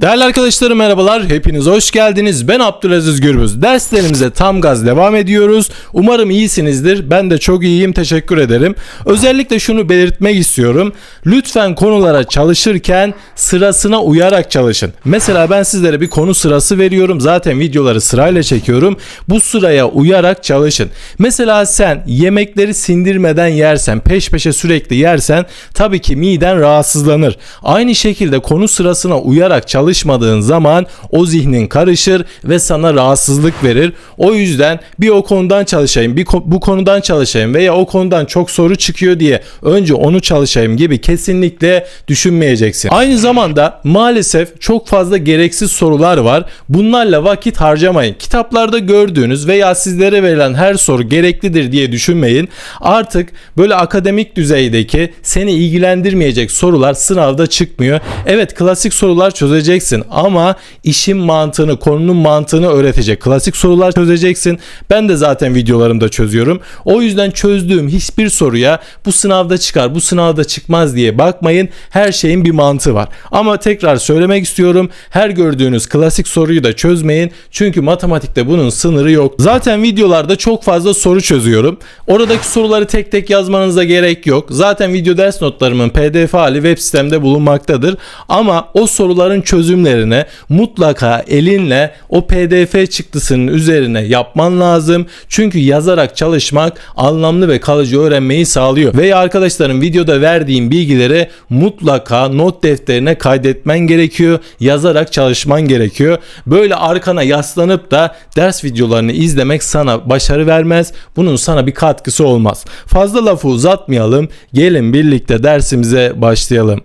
Değerli arkadaşlarım merhabalar. Hepiniz hoş geldiniz. Ben Abdülaziz Gürbüz. Derslerimize tam gaz devam ediyoruz. Umarım iyisinizdir. Ben de çok iyiyim. Teşekkür ederim. Özellikle şunu belirtmek istiyorum. Lütfen konulara çalışırken sırasına uyarak çalışın. Mesela ben sizlere bir konu sırası veriyorum. Zaten videoları sırayla çekiyorum. Bu sıraya uyarak çalışın. Mesela sen yemekleri sindirmeden yersen, peş peşe sürekli yersen tabii ki miden rahatsızlanır. Aynı şekilde konu sırasına uyarak çalışmadığın zaman o zihnin karışır ve sana rahatsızlık verir. O yüzden bir o konudan çalışayım, bir ko- bu konudan çalışayım veya o konudan çok soru çıkıyor diye önce onu çalışayım gibi kesinlikle düşünmeyeceksin. Aynı zamanda maalesef çok fazla gereksiz sorular var. Bunlarla vakit harcamayın. Kitaplarda gördüğünüz veya sizlere verilen her soru gereklidir diye düşünmeyin. Artık böyle akademik düzeydeki seni ilgilendirmeyecek sorular sınavda çıkmıyor. Evet klasik sorular çözeceksin ama işin mantığını, konunun mantığını öğretecek klasik sorular çözeceksin. Ben de zaten videolarımda çözüyorum. O yüzden çözdüğüm hiçbir soruya bu sınavda çıkar, bu sınavda çıkmaz diye bakmayın. Her şeyin bir mantığı var. Ama tekrar söylemek istiyorum. Her gördüğünüz klasik soruyu da çözmeyin. Çünkü matematikte bunun sınırı yok. Zaten videolarda çok fazla soru çözüyorum. Oradaki soruları tek tek yazmanıza gerek yok. Zaten video ders notlarımın pdf hali web sitemde bulunmaktadır. Ama o soruların çözümlerine mutlaka elinle o pdf çıktısının üzerine yapman lazım. Çünkü yazarak çalışmak anlamlı ve kalıcı öğrenmeyi sağlıyor. Veya arkadaşlarım videoda verdiğim bilgileri mutlaka not defterine kaydetmen gerekiyor. Yazarak çalışman gerekiyor. Böyle arkana yaslanıp da ders videolarını izlemek sana başarı vermez. Bunun sana bir katkısı olmaz. Fazla lafı uzatmayalım. Gelin birlikte dersimize başlayalım.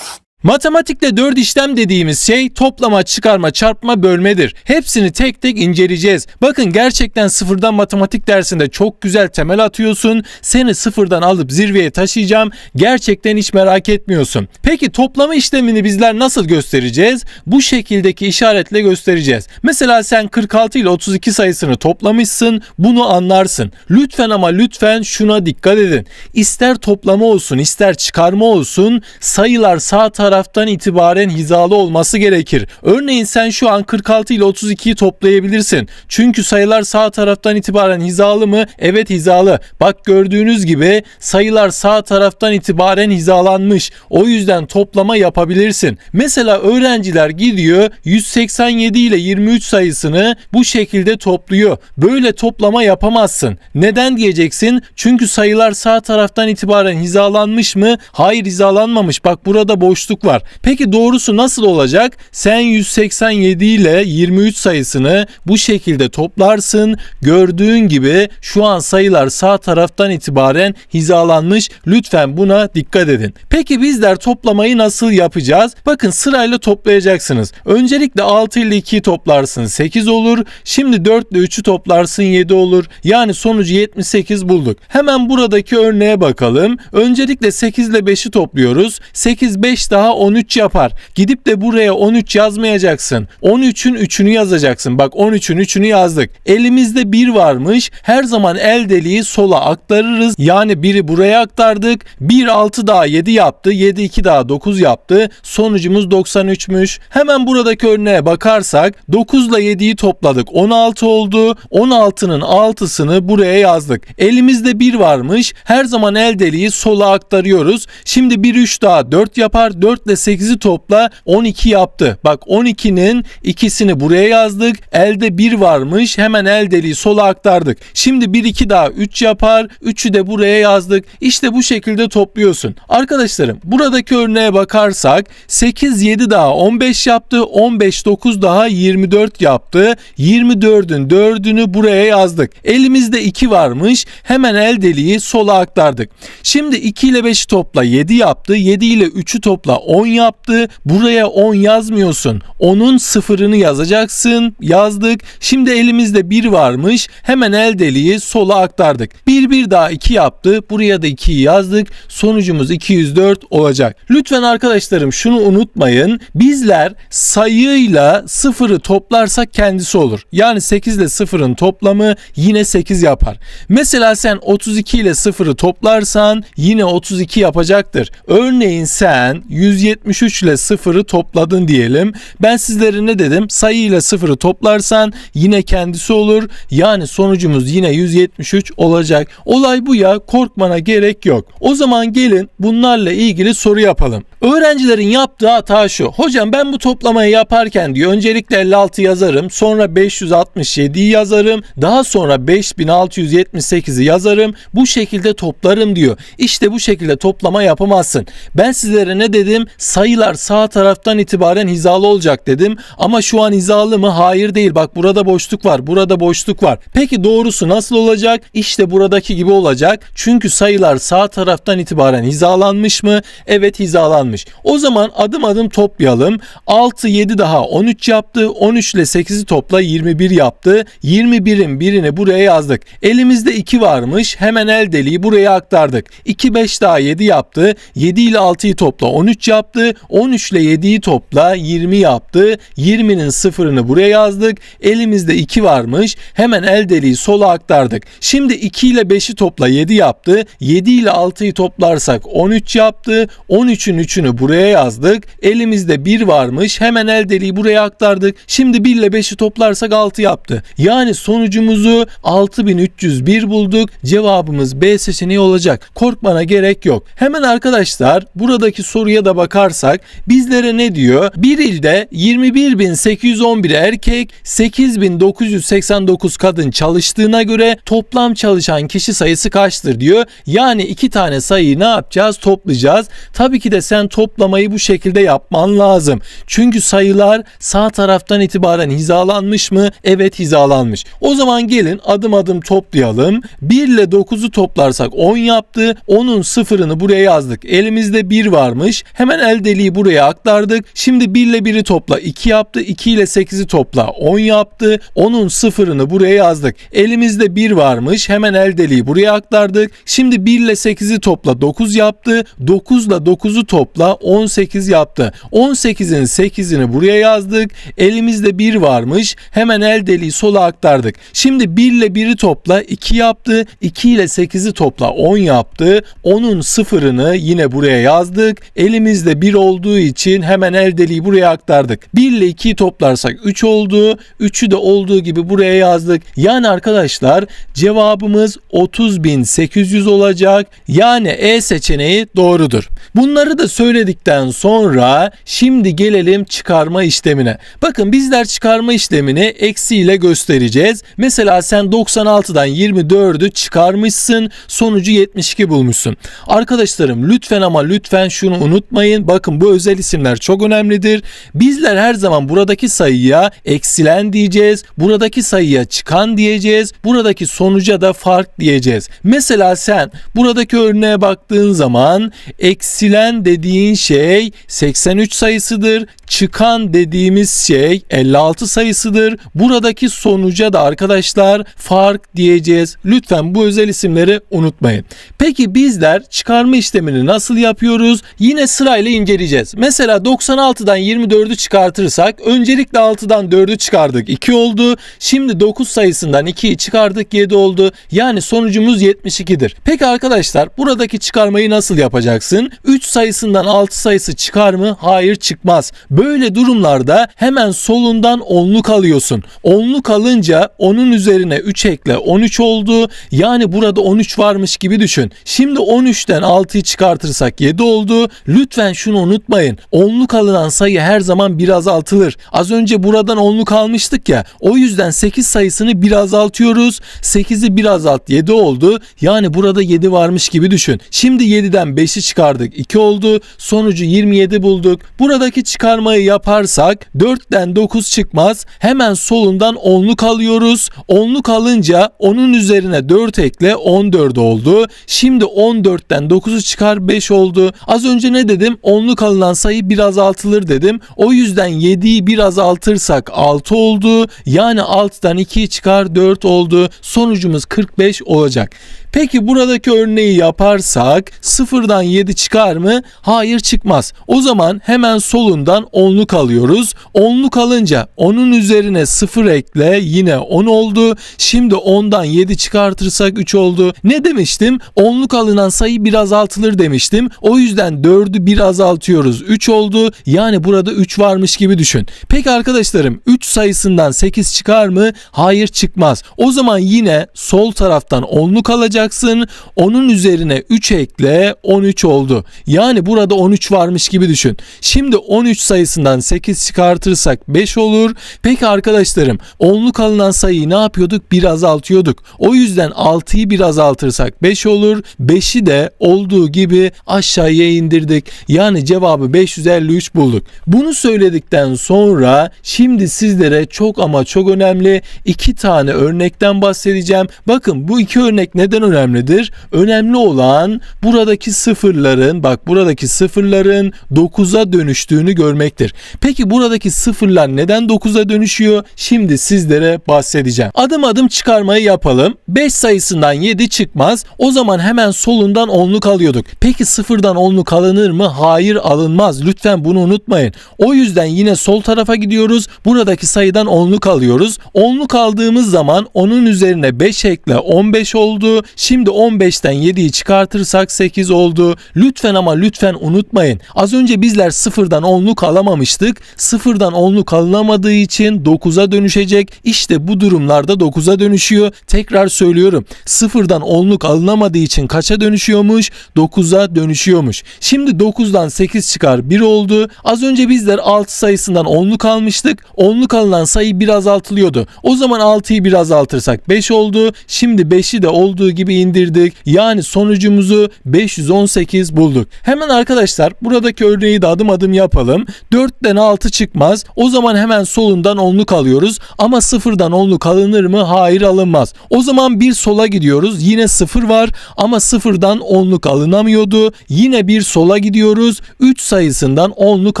Matematikte dört işlem dediğimiz şey toplama, çıkarma, çarpma, bölmedir. Hepsini tek tek inceleyeceğiz. Bakın gerçekten sıfırdan matematik dersinde çok güzel temel atıyorsun. Seni sıfırdan alıp zirveye taşıyacağım. Gerçekten hiç merak etmiyorsun. Peki toplama işlemini bizler nasıl göstereceğiz? Bu şekildeki işaretle göstereceğiz. Mesela sen 46 ile 32 sayısını toplamışsın. Bunu anlarsın. Lütfen ama lütfen şuna dikkat edin. İster toplama olsun, ister çıkarma olsun sayılar sağ taraftan itibaren hizalı olması gerekir. Örneğin sen şu an 46 ile 32'yi toplayabilirsin. Çünkü sayılar sağ taraftan itibaren hizalı mı? Evet hizalı. Bak gördüğünüz gibi sayılar sağ taraftan itibaren hizalanmış. O yüzden toplama yapabilirsin. Mesela öğrenciler gidiyor 187 ile 23 sayısını bu şekilde topluyor. Böyle toplama yapamazsın. Neden diyeceksin? Çünkü sayılar sağ taraftan itibaren hizalanmış mı? Hayır hizalanmamış. Bak burada boşluk var. Peki doğrusu nasıl olacak? Sen 187 ile 23 sayısını bu şekilde toplarsın. Gördüğün gibi şu an sayılar sağ taraftan itibaren hizalanmış. Lütfen buna dikkat edin. Peki bizler toplamayı nasıl yapacağız? Bakın sırayla toplayacaksınız. Öncelikle 6 ile 2'yi toplarsın 8 olur. Şimdi 4 ile 3'ü toplarsın 7 olur. Yani sonucu 78 bulduk. Hemen buradaki örneğe bakalım. Öncelikle 8 ile 5'i topluyoruz. 8 5 daha 13 yapar. Gidip de buraya 13 yazmayacaksın. 13'ün 3'ünü yazacaksın. Bak 13'ün 3'ünü yazdık. Elimizde 1 varmış. Her zaman el deliği sola aktarırız. Yani biri buraya aktardık. 1 6 daha 7 yaptı. 7 2 daha 9 yaptı. Sonucumuz 93'müş. Hemen buradaki örneğe bakarsak 9 ile 7'yi topladık. 16 oldu. 16'nın 6'sını buraya yazdık. Elimizde 1 varmış. Her zaman el deliği sola aktarıyoruz. Şimdi 1 3 daha 4 yapar. 4 ile 8'i topla 12 yaptı. Bak 12'nin ikisini buraya yazdık. Elde 1 varmış. Hemen el deliği sola aktardık. Şimdi 1 2 daha 3 yapar. 3'ü de buraya yazdık. İşte bu şekilde topluyorsun. Arkadaşlarım buradaki örneğe bakarsak 8 7 daha 15 yaptı. 15 9 daha 24 yaptı. 24'ün 4'ünü buraya yazdık. Elimizde 2 varmış. Hemen el deliği sola aktardık. Şimdi 2 ile 5'i topla 7 yaptı. 7 ile 3'ü topla 10 yaptı. Buraya 10 yazmıyorsun. Onun sıfırını yazacaksın. Yazdık. Şimdi elimizde 1 varmış. Hemen el deliği sola aktardık. 1 1 daha 2 yaptı. Buraya da 2'yi yazdık. Sonucumuz 204 olacak. Lütfen arkadaşlarım şunu unutmayın. Bizler sayıyla sıfırı toplarsak kendisi olur. Yani 8 ile sıfırın toplamı yine 8 yapar. Mesela sen 32 ile sıfırı toplarsan yine 32 yapacaktır. Örneğin sen 100 173 ile 0'ı topladın diyelim. Ben sizlere ne dedim? Sayı ile 0'ı toplarsan yine kendisi olur. Yani sonucumuz yine 173 olacak. Olay bu ya. Korkmana gerek yok. O zaman gelin bunlarla ilgili soru yapalım. Öğrencilerin yaptığı hata şu. Hocam ben bu toplamayı yaparken diyor öncelikle 56 yazarım. Sonra 567'yi yazarım. Daha sonra 5678'i yazarım. Bu şekilde toplarım diyor. İşte bu şekilde toplama yapamazsın. Ben sizlere ne dedim? Sayılar sağ taraftan itibaren hizalı olacak dedim. Ama şu an hizalı mı? Hayır değil. Bak burada boşluk var. Burada boşluk var. Peki doğrusu nasıl olacak? İşte buradaki gibi olacak. Çünkü sayılar sağ taraftan itibaren hizalanmış mı? Evet hizalanmış. O zaman adım adım toplayalım. 6 7 daha 13 yaptı. 13 ile 8'i topla 21 yaptı. 21'in birini buraya yazdık. Elimizde 2 varmış. Hemen el deliği buraya aktardık. 2 5 daha 7 yaptı. 7 ile 6'yı topla 13 yaptı. 13 ile 7'yi topla 20 yaptı. 20'nin sıfırını buraya yazdık. Elimizde 2 varmış. Hemen el deliği sola aktardık. Şimdi 2 ile 5'i topla 7 yaptı. 7 ile 6'yı toplarsak 13 yaptı. 13'ün 3'ünü buraya yazdık. Elimizde 1 varmış. Hemen el deliği buraya aktardık. Şimdi 1 ile 5'i toplarsak 6 yaptı. Yani sonucumuzu 6301 bulduk. Cevabımız B seçeneği olacak. Korkmana gerek yok. Hemen arkadaşlar buradaki soruya da bakarsak bizlere ne diyor? Bir ilde 21.811 erkek 8.989 kadın çalıştığına göre toplam çalışan kişi sayısı kaçtır diyor. Yani iki tane sayıyı ne yapacağız? Toplayacağız. Tabii ki de sen toplamayı bu şekilde yapman lazım. Çünkü sayılar sağ taraftan itibaren hizalanmış mı? Evet hizalanmış. O zaman gelin adım adım toplayalım. 1 ile 9'u toplarsak 10 yaptı. 10'un sıfırını buraya yazdık. Elimizde 1 varmış. Hemen el deliği buraya aktardık. Şimdi 1 ile 1'i topla 2 yaptı. 2 ile 8'i topla 10 yaptı. 10'un sıfırını buraya yazdık. Elimizde 1 varmış. Hemen el deliği buraya aktardık. Şimdi 1 ile 8'i topla 9 yaptı. 9 ile 9'u topla 18 yaptı. 18'in 8'ini buraya yazdık. Elimizde 1 varmış. Hemen el deliği sola aktardık. Şimdi 1 ile 1'i topla 2 yaptı. 2 ile 8'i topla 10 yaptı. 10'un sıfırını yine buraya yazdık. Elimizde 1 olduğu için hemen el deliği buraya aktardık. 1 ile 2'yi toplarsak 3 oldu. 3'ü de olduğu gibi buraya yazdık. Yani arkadaşlar cevabımız 30.800 olacak. Yani E seçeneği doğrudur. Bunları da söyledikten sonra şimdi gelelim çıkarma işlemine. Bakın bizler çıkarma işlemini eksiyle göstereceğiz. Mesela sen 96'dan 24'ü çıkarmışsın. Sonucu 72 bulmuşsun. Arkadaşlarım lütfen ama lütfen şunu unutmayın. Bakın bu özel isimler çok önemlidir. Bizler her zaman buradaki sayıya eksilen diyeceğiz. Buradaki sayıya çıkan diyeceğiz. Buradaki sonuca da fark diyeceğiz. Mesela sen buradaki örneğe baktığın zaman eksilen dediğin şey 83 sayısıdır. Çıkan dediğimiz şey 56 sayısıdır. Buradaki sonuca da arkadaşlar fark diyeceğiz. Lütfen bu özel isimleri unutmayın. Peki bizler çıkarma işlemini nasıl yapıyoruz? Yine sırayla inceleyeceğiz. Mesela 96'dan 24'ü çıkartırsak öncelikle 6'dan 4'ü çıkardık 2 oldu. Şimdi 9 sayısından 2'yi çıkardık 7 oldu. Yani sonucumuz 72'dir. Peki arkadaşlar buradaki çıkarmayı nasıl yapacaksın? 3 sayısından 6 sayısı çıkar mı? Hayır çıkmaz. Böyle durumlarda hemen solundan onluk alıyorsun. Onluk alınca onun üzerine 3 ekle 13 oldu. Yani burada 13 varmış gibi düşün. Şimdi 13'ten 6'yı çıkartırsak 7 oldu. Lütfen şunu unutmayın. Onluk alınan sayı her zaman bir azaltılır. Az önce buradan onluk almıştık ya. O yüzden 8 sayısını bir azaltıyoruz. 8'i bir azalt 7 oldu. Yani burada 7 varmış gibi düşün. Şimdi 7'den 5'i çıkardık 2 oldu. Sonucu 27 bulduk. Buradaki çıkarmayı yaparsak 4'ten 9 çıkmaz. Hemen solundan onluk alıyoruz. Onluk alınca onun üzerine 4 ekle 14 oldu. Şimdi 14'ten 9'u çıkar 5 oldu. Az önce ne dedim? Onluk alınan sayı bir azaltılır dedim. O yüzden 7'yi bir azaltırsak 6 oldu. Yani 6'dan 2'yi çıkar 4 oldu. Sonucumuz 45 olacak. Peki buradaki örneği yaparsak sıfırdan 7 çıkar mı? Hayır çıkmaz. O zaman hemen solundan onluk alıyoruz. Onluk alınca onun üzerine 0 ekle yine 10 oldu. Şimdi 10'dan 7 çıkartırsak 3 oldu. Ne demiştim? Onluk alınan sayı bir azaltılır demiştim. O yüzden 4'ü bir azaltıyoruz. 3 oldu. Yani burada 3 varmış gibi düşün. Peki arkadaşlarım 3 sayısından 8 çıkar mı? Hayır çıkmaz. O zaman yine sol taraftan onluk alacaksın. Onun üzerine 3 ekle 13 oldu. Yani burada 13 varmış gibi düşün. Şimdi 13 sayısından 8 çıkartırsak 5 olur. Peki arkadaşlarım onluk alınan sayıyı ne yapıyorduk? Bir azaltıyorduk. O yüzden 6'yı bir azaltırsak 5 olur. 5'i de olduğu gibi aşağıya indirdik. Yani cevabı 553 bulduk. Bunu söyledikten sonra şimdi sizlere çok ama çok önemli iki tane örnekten bahsedeceğim. Bakın bu iki örnek neden önemlidir? Önemli olan buradaki sıfırların bak buradaki sıfırların 9'a dönüştüğünü görmektir. Peki buradaki sıfırlar neden 9'a dönüşüyor? Şimdi sizlere bahsedeceğim. Adım adım çıkarmayı yapalım. 5 sayısından 7 çıkmaz. O zaman hemen solundan onluk alıyorduk. Peki sıfırdan onluk alınır mı? Hayır alınmaz. Lütfen bunu unutmayın. O yüzden yine sol tarafa gidiyoruz. Buradaki sayıdan onluk alıyoruz. Onluk aldığımız zaman onun üzerine 5 ekle 15 oldu. Şimdi 15'ten 7'yi çıkartırsak 8 oldu. Lütfen ama lütfen unutmayın. Az önce bizler sıfırdan onluk alamamıştık. Sıfırdan onluk alınamadığı için 9'a dönüşecek. İşte bu durumlarda 9'a dönüşüyor. Tekrar söylüyorum. Sıfırdan onluk alınamadığı için kaça dönüşüyormuş? 9'a dönüşüyormuş. Şimdi 9'dan 8 çıkar 1 oldu. Az önce bizler 6 sayısından onluk almıştık. Onluk alınan sayı bir azaltılıyordu. O zaman 6'yı bir azaltırsak 5 oldu. Şimdi 5'i de olduğu gibi indirdik. Yani sonucumuzu 518 bulduk. Hemen arkadaşlar buradaki örneği de adım adım yapalım. 4'ten 6 çıkmaz. O zaman hemen solundan onluk alıyoruz. Ama sıfırdan onluk alınır mı? Hayır alınmaz. O zaman bir sola gidiyoruz. Yine sıfır var ama sıfırdan onluk alınamıyordu. Yine bir sola gidiyoruz. 3 sayısından onluk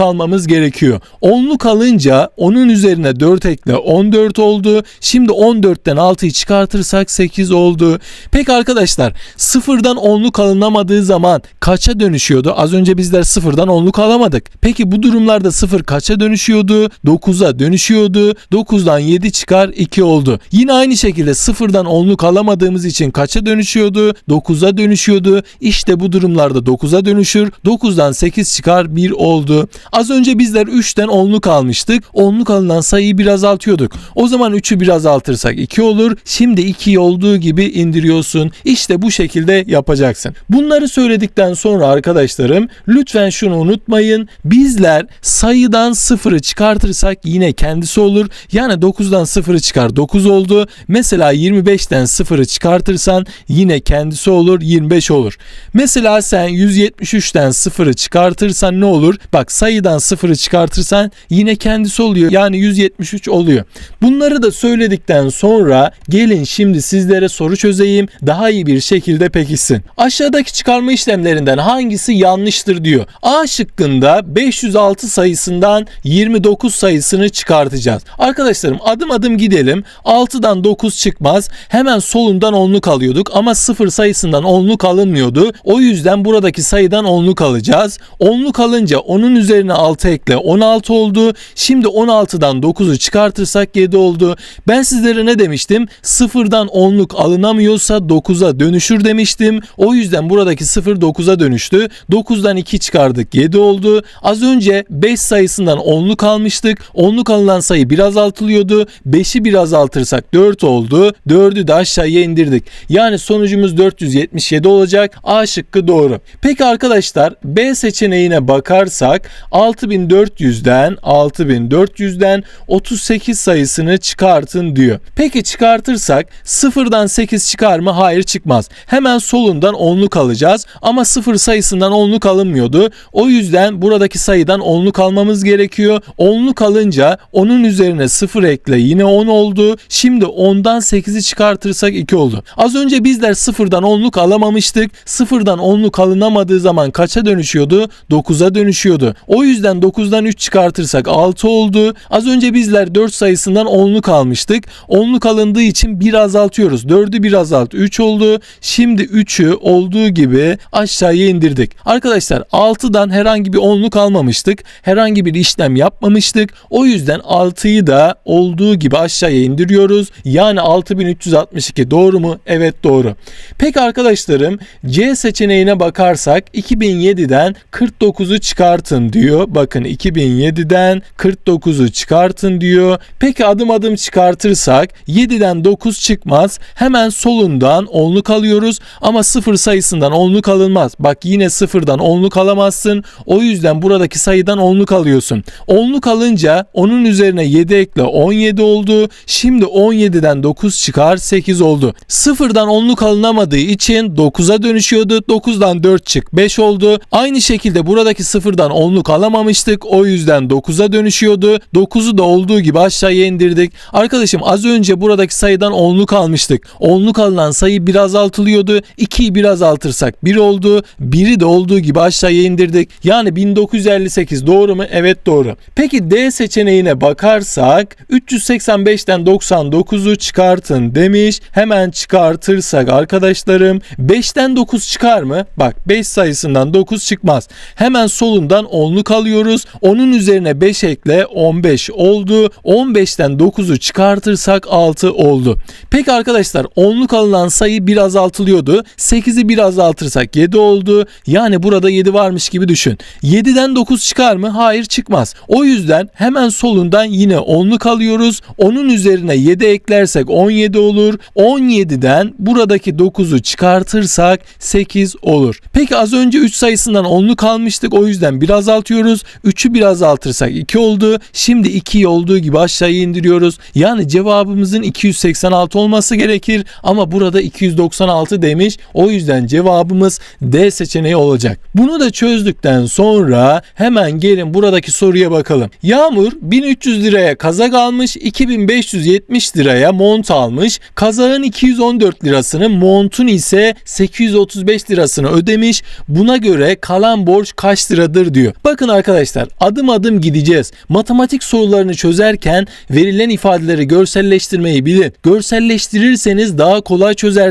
almamız gerekiyor. Onluk alınca onun üzerine 4 ekle 14 oldu. Şimdi 14'ten 6'yı çıkartırsak 8 oldu. Peki arkadaşlar sıfırdan onluk alınamadığı zaman kaça dönüşüyordu? Az önce bizler sıfırdan onluk alamadık. Peki bu durumlarda sıfır kaça dönüşüyordu? 9'a dönüşüyordu. 9'dan 7 çıkar 2 oldu. Yine aynı şekilde sıfırdan onluk alamadığımız için kaça dönüşüyordu? 9'a dönüşüyordu. İşte bu durumlarda 9'a dönüşür. 9'dan 8 çıkar 1 oldu. Az önce bizler 3'ten onluk almıştık. Onluk alınan sayıyı bir azaltıyorduk. O zaman 3'ü bir azaltırsak 2 olur. Şimdi 2'yi olduğu gibi indiriyorsun. İşte bu şekilde yapacaksın. Bunları söyledikten sonra arkadaşlarım lütfen şunu unutmayın. Bizler sayıdan 0'ı çıkartırsak yine kendisi olur. Yani 9'dan 0'ı çıkar 9 oldu. Mesela 25'ten 0'ı çıkartırsan yine kendisi olur 25 olur. Mesela sen 173'ten 0'ı çıkartırsan ne olur? Bak sayıdan 0'ı çıkartırsan yine kendisi oluyor. Yani 173 oluyor. Bunları da söyledikten sonra gelin şimdi sizlere soru çözeyim. Daha iyi bir şekilde pekişsin. Aşağıdaki çıkarma işlemlerinden hangisi yanlıştır diyor. A şıkkında 506 sayısından 29 sayısını çıkartacağız. Arkadaşlarım adım adım gidelim. 6'dan 9 çıkmaz. Hemen solundan onluk alıyorduk ama 0 sayısından onluk alınmıyordu. O yüzden buradaki sayıdan onluk alacağız. Onluk alınca onun üzerine 6 ekle 16 oldu. Şimdi 16'dan 9'u çıkartırsak 7 oldu. Ben sizlere ne demiştim? Sıfırdan onluk alınamıyorsa 9'a dönüşür demiştim. O yüzden buradaki 0 9'a dönüştü. 9'dan 2 çıkardık 7 oldu. Az önce 5 sayısından onluk almıştık. Onluk alınan sayı bir azaltılıyordu. 5'i bir azaltırsak 4 oldu. 4'ü de aşağıya indirdik. Yani sonucumuz 477 olacak. A şıkkı doğru. Peki arkadaşlar B seçeneğine bakarsak 6400'den 6400'den 38 sayısını çıkartın diyor. Peki çıkartırsak sıfırdan 8 çıkar mı? Hayır çıkmaz. Hemen solundan onluk alacağız ama sıfır sayısından onluk alınmıyordu. O yüzden buradaki sayıdan onluk almamız gerekiyor. Onluk alınca onun üzerine sıfır ekle yine 10 oldu. Şimdi 10'dan 8'i çıkartırsak 2 oldu. Az önce bizler sıfırdan onluk alamamıştık. Sıfırdan onluk alınamadığı zaman kaça dönüşüyordu? 9'a dönüşüyordu. O yüzden 9'dan 3 çıkartırsak 6 oldu. Az önce bizler 4 sayısından onluk almıştık. Onluk alındığı için 1 azaltıyoruz. 4'ü 1 azalt 3 5 oldu. Şimdi 3'ü olduğu gibi aşağıya indirdik. Arkadaşlar 6'dan herhangi bir onluk almamıştık. Herhangi bir işlem yapmamıştık. O yüzden 6'yı da olduğu gibi aşağıya indiriyoruz. Yani 6362 doğru mu? Evet doğru. Peki arkadaşlarım C seçeneğine bakarsak 2007'den 49'u çıkartın diyor. Bakın 2007'den 49'u çıkartın diyor. Peki adım adım çıkartırsak 7'den 9 çıkmaz. Hemen solundan onluk alıyoruz ama sıfır sayısından onluk alınmaz. Bak yine sıfırdan onluk alamazsın. O yüzden buradaki sayıdan onluk alıyorsun. Onluk alınca onun üzerine 7 ekle 17 oldu. Şimdi 17'den 9 çıkar 8 oldu. Sıfırdan onluk alınamadığı için 9'a dönüşüyordu. 9'dan 4 çık 5 oldu. Aynı şekilde buradaki sıfırdan onluk alamamıştık. O yüzden 9'a dönüşüyordu. 9'u da olduğu gibi aşağıya indirdik. Arkadaşım az önce buradaki sayıdan onluk almıştık. Onluk alınan sayı bir azaltılıyordu. 2'yi bir azaltırsak 1 oldu. 1'i de olduğu gibi aşağıya indirdik. Yani 1958 doğru mu? Evet doğru. Peki D seçeneğine bakarsak 385'ten 99'u çıkartın demiş. Hemen çıkartırsak arkadaşlarım 5'ten 9 çıkar mı? Bak 5 sayısından 9 çıkmaz. Hemen solundan onluk alıyoruz. Onun üzerine 5 ekle 15 oldu. 15'ten 9'u çıkartırsak 6 oldu. Peki arkadaşlar onluk alınan sayı bir azaltılıyordu. 8'i bir azaltırsak 7 oldu. Yani burada 7 varmış gibi düşün. 7'den 9 çıkar mı? Hayır çıkmaz. O yüzden hemen solundan yine onluk alıyoruz. Onun üzerine 7 eklersek 17 olur. 17'den buradaki 9'u çıkartırsak 8 olur. Peki az önce 3 sayısından onluk almıştık. O yüzden bir azaltıyoruz. 3'ü bir azaltırsak 2 oldu. Şimdi 2'yi olduğu gibi aşağıya indiriyoruz. Yani cevabımızın 286 olması gerekir. Ama burada 296 demiş. O yüzden cevabımız D seçeneği olacak. Bunu da çözdükten sonra hemen gelin buradaki soruya bakalım. Yağmur 1300 liraya kazak almış, 2570 liraya mont almış. Kazağın 214 lirasını, montun ise 835 lirasını ödemiş. Buna göre kalan borç kaç liradır diyor. Bakın arkadaşlar adım adım gideceğiz. Matematik sorularını çözerken verilen ifadeleri görselleştirmeyi bilin. Görselleştirirseniz daha kolay çözersiniz.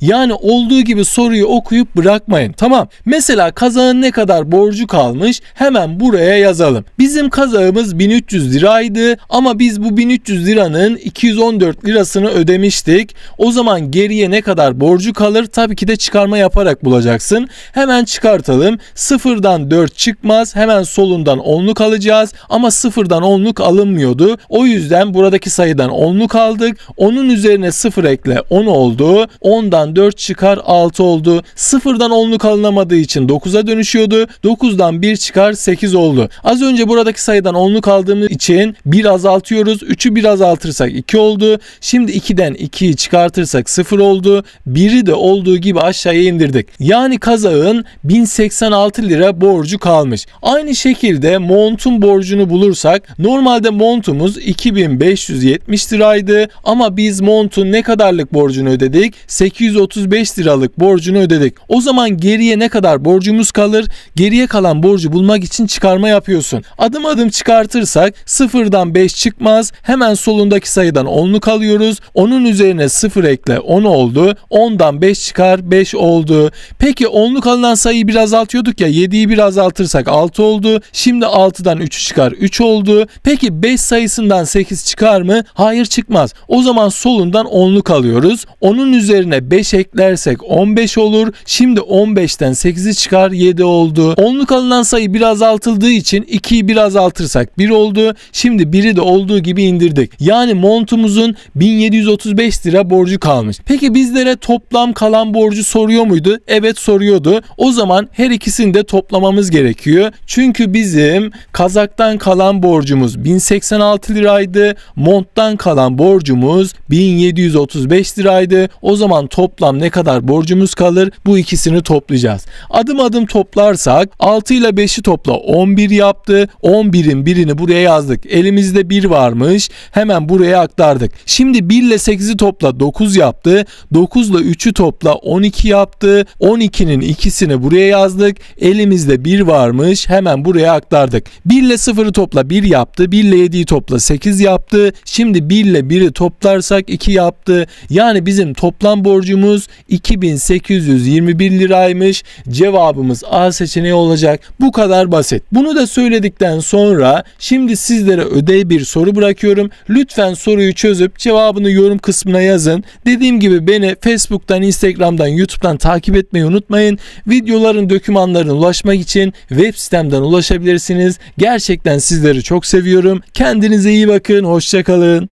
Yani olduğu gibi soruyu okuyup bırakmayın. Tamam. Mesela kazağın ne kadar borcu kalmış hemen buraya yazalım. Bizim kazağımız 1300 liraydı ama biz bu 1300 liranın 214 lirasını ödemiştik. O zaman geriye ne kadar borcu kalır? Tabii ki de çıkarma yaparak bulacaksın. Hemen çıkartalım. Sıfırdan 4 çıkmaz. Hemen solundan onluk alacağız. Ama sıfırdan onluk alınmıyordu. O yüzden buradaki sayıdan onluk aldık. Onun üzerine sıfır ekle 10 oldu. 10'dan 4 çıkar 6 oldu. Sıfırdan onluk alınamadığı için 9'a dönüşüyordu. 9'dan 1 çıkar 8 oldu. Az önce buradaki sayıdan onluk aldığımız için 1 azaltıyoruz. 3'ü 1 azaltırsak 2 oldu. Şimdi 2'den 2'yi çıkartırsak 0 oldu. 1'i de olduğu gibi aşağıya indirdik. Yani kazağın 1086 lira borcu kalmış. Aynı şekilde montun borcunu bulursak normalde montumuz 2570 liraydı ama biz montun ne kadarlık borcunu ödedik? 835 liralık borcunu ödedik. O zaman geriye ne kadar borcumuz kalır? Geriye kalan borcu bulmak için çıkarma yapıyorsun. Adım adım çıkartırsak sıfırdan 5 çıkmaz. Hemen solundaki sayıdan onluk alıyoruz. Onun üzerine 0 ekle 10 oldu. 10'dan 5 çıkar 5 oldu. Peki onluk alınan sayıyı bir azaltıyorduk ya 7'yi bir azaltırsak 6 oldu. Şimdi 6'dan 3'ü çıkar 3 oldu. Peki 5 sayısından 8 çıkar mı? Hayır çıkmaz. O zaman solundan onluk alıyoruz. Onun üzerine 5 eklersek 15 olur. Şimdi 15'ten 8'i çıkar 7 oldu. Onluk alınan sayı bir azaltıldığı için 2'yi bir azaltırsak 1 oldu. Şimdi 1'i de olduğu gibi indirdik. Yani montumuzun 1735 lira borcu kalmış. Peki bizlere toplam kalan borcu soruyor muydu? Evet soruyordu. O zaman her ikisini de toplamamız gerekiyor. Çünkü bizim kazaktan kalan borcumuz 1086 liraydı. Monttan kalan borcumuz 1735 liraydı. O zaman toplam ne kadar borcumuz kalır? Bu ikisini toplayacağız. Adım adım toplarsak 6 ile 5'i topla 11 yaptı. 11'in birini buraya yazdık. Elimizde 1 varmış. Hemen buraya aktardık. Şimdi 1 ile 8'i topla 9 yaptı. 9 ile 3'ü topla 12 yaptı. 12'nin ikisini buraya yazdık. Elimizde 1 varmış. Hemen buraya aktardık. 1 ile 0'ı topla 1 yaptı. 1 ile 7'yi topla 8 yaptı. Şimdi 1 ile 1'i toplarsak 2 yaptı. Yani bizim toplam Toplam borcumuz 2821 liraymış. Cevabımız A seçeneği olacak. Bu kadar basit. Bunu da söyledikten sonra şimdi sizlere ödev bir soru bırakıyorum. Lütfen soruyu çözüp cevabını yorum kısmına yazın. Dediğim gibi beni Facebook'tan, Instagram'dan, YouTube'dan takip etmeyi unutmayın. Videoların dokümanlarına ulaşmak için web sitemden ulaşabilirsiniz. Gerçekten sizleri çok seviyorum. Kendinize iyi bakın. Hoşçakalın.